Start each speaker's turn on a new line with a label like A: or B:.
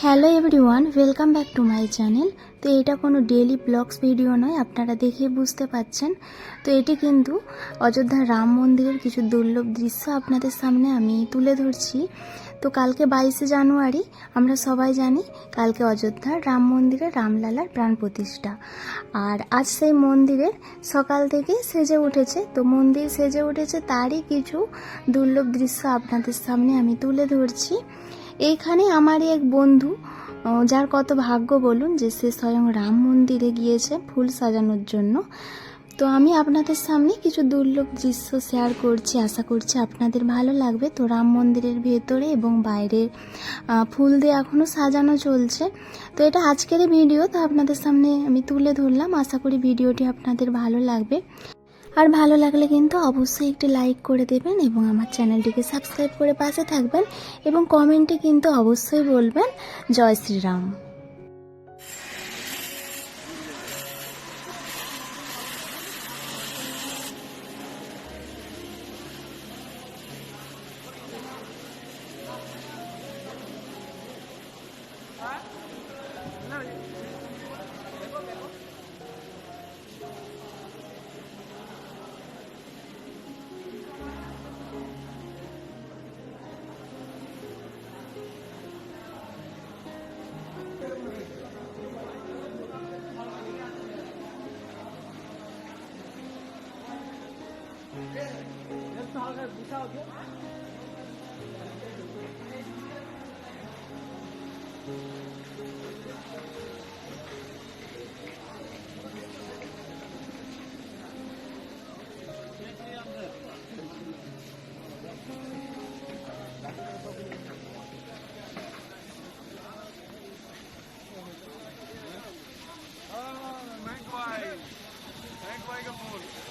A: Hello everyone welcome back to my channel তো এটা কোনো ডেলি ব্লগস ভিডিও নয়, আপনারা দেখেই বুঝতে পাচ্ছেন। তো এটি কিন্তু অযোধ্যার রাম মন্দিরের কিছু দুর্লভ দৃশ্য আপনাদের সামনে আমি তুলে ধরছি। তো কালকে বাইশে জানুয়ারি, আমরা সবাই জানি কালকে অযোধ্যার রাম মন্দিরে রামলালার প্রাণ প্রতিষ্ঠা। আর আজ সেই মন্দিরের সকাল থেকে সেজে উঠেছে। তো মন্দির সেজে উঠেছে তারই কিছু দুর্লভ দৃশ্য আপনাদের সামনে আমি তুলে ধরছি। এইখানে আমারই এক বন্ধু যার কত ভাগ্য বলুন যে সে স্বয়ং রাম মন্দিরে গিয়েছে ফুল সাজানোর জন্য। তো আমি আপনাদের সামনে কিছু দুর্লভ দৃশ্য শেয়ার করছি। আশা করছি আপনাদের ভালো লাগবে। তো রাম মন্দিরের ভেতরে এবং বাইরের আহ, ফুল দিয়ে এখনও সাজানো চলছে। তো এটা আজকেরই ভিডিও তো আপনাদের সামনে আমি তুলে ধরলাম। আশা করি ভিডিওটি আপনাদের ভালো লাগবে। আর ভালো লাগলে কিন্তু অবশ্যই একটি লাইক করে দেবেন এবং আমার চ্যানেলটিকে সাবস্ক্রাইব করে পাশে থাকবেন এবং কমেন্টে কিন্তু অবশ্যই বলবেন, জয় Shriram.
B: 别吵了，不要听。Oh, my God, my God, my God.